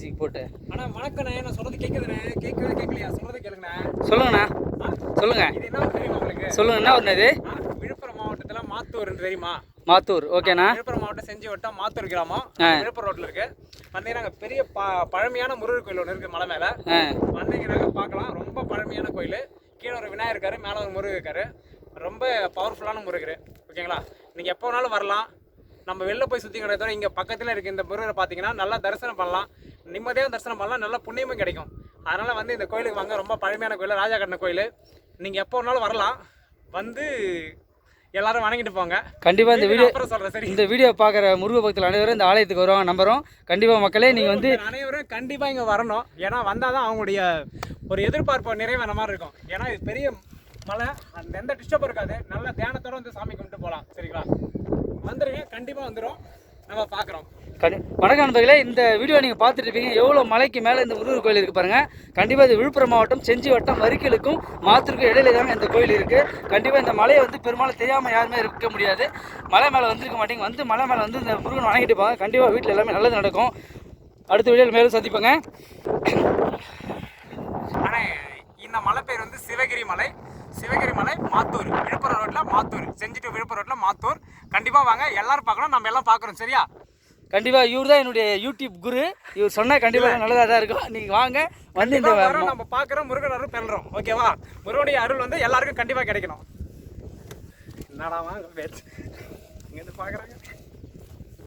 Music போட்டு. அண்ணா வணக்கண்ணே நான் சொல்றது கேக்குதுண்ணே. கேட்கவே கேட்கலையா? சொல்றது கேளுங்கண்ணே. சொல்லுங்கண்ணா? சொல்லுங்க. இது என்ன தெரியுமா உங்களுக்கு? சொல்லுங்க என்ன ஒன்று விழுப்புரம் மாவட்டத்துல மாத்தூர் தெரியுமா? மாத்தூர் ஓகேண்ணா. விழுப்புரம் மாவட்டம் செஞ்சி வட்டம் மாத்தூர் கிராமம். விழுப்புரம் ரோட்ல இருக்கு. வந்தீங்கன்னா பெரிய பழமையான முருகர் கோயில் ஒன்று இருக்கு மலை மேல. வந்தீங்கன்னாக்க பார்க்கலாம் ரொம்ப பழமையான கோயில். கீழே ஒரு விநாயகர் இருக்காரு மேலே ஒரு முருகர் இருக்காரு. ரொம்ப பவர்ஃபுல்லான முருகர். ஓகேங்களா? நீங்கள் எப்போ வேணாலும் வரலாம். நம்ம வெளில போய் சுற்றி கிடையாது இங்கே பக்கத்தில் இருக்க இந்த முருகரை பார்த்தீங்கன்னா நல்லா தரிசனம் பண்ணலாம். நிம்மதியாக தரிசனம் பண்ணலாம். நல்ல புண்ணியமும் கிடைக்கும். அதனால் வந்து இந்த கோயிலுக்கு வாங்க. ரொம்ப பழமையான கோயில்? ராஜா கட்டின கோயில். நீங்கள் எப்போ வேணாலும் வரலாம். வந்து எல்லாரும் வணங்கிட்டு போங்க. கண்டிப்பாக இந்த வீடியோ சொல்கிறேன் சரி. இந்த வீடியோ பார்க்குற முருக பக்தர்கள் அனைவரும் இந்த ஆலயத்துக்கு வருவாங்க. நம்புறோம். கண்டிப்பாக மக்களே நீங்கள் வந்து அனைவரும் கண்டிப்பாக இங்கே வரணும். ஏன்னா வந்தால் தான் அவங்களுடைய ஒரு எதிர்பார்ப்பு நிறைவேற மாதிரி இருக்கும். ஏன்னா இது பெரிய மலை. அந்த எந்த டிஸ்டர்ப் இருக்காது. நல்ல தியானத்தோட வந்து சாமி கும்பிட்டு போகலாம் சரிங்களா? கண்டிப்பாக வந்துடும் நம்ம பார்க்குறோம். வணக்கம் நண்பர்களே இந்த வீடியோ நீங்கள் பார்த்துட்டு இருப்பீங்க எவ்வளோ மலைக்கு மேலே இந்த முருகர் கோயில் இருக்குது பாருங்கள் கண்டிப்பாக இது விழுப்புரம் மாவட்டம் செஞ்சி வட்டம் வரிக்கலுக்கும் மாத்தூருக்கும் இடையில தாங்க இந்த கோயில் இருக்குது கண்டிப்பாக இந்த மலையை வந்து பெரும்பாலும் தெரியாமல் யாருமே இருக்க முடியாது. மலை மேலே வந்திருக்க மாட்டீங்க. வந்து மலை மேலே வந்து இந்த முருகன் வணங்கிட்டு போங்க. கண்டிப்பாக வீட்டில் எல்லாமே நல்லது நடக்கும். அடுத்த வீடியோவில் மேலும் சந்திப்போங்க. ஆனால் இந்த மலை பேர் வந்து சிவகிரி மலை. சிவகிரி மலை மாத்தூர். ரோட்டில் மாத்தூர். செஞ்சி டு விழுப்புரம் ரோட்டில் மாத்தூர். கண்டிப்பாக வாங்க எல்லாரும் பார்க்கணும் நம்ம எல்லாம் பார்க்குறோம் சரியா? கண்டிப்பாக இவர் தான் என்னுடைய யூடியூப் குரு. இவர் சொன்னால் கண்டிப்பாக நல்லதாக தான் இருக்கும். நீங்கள் வாங்க வந்து இந்த நம்ம பார்க்குறோம் முருகன் அருள் பெறுறோம். ஓகேவா முருகனுடைய அருள் வந்து எல்லாருக்கும் கண்டிப்பாக கிடைக்கணும். என்னடா வாங்க இங்கேருந்து பார்க்குறாங்க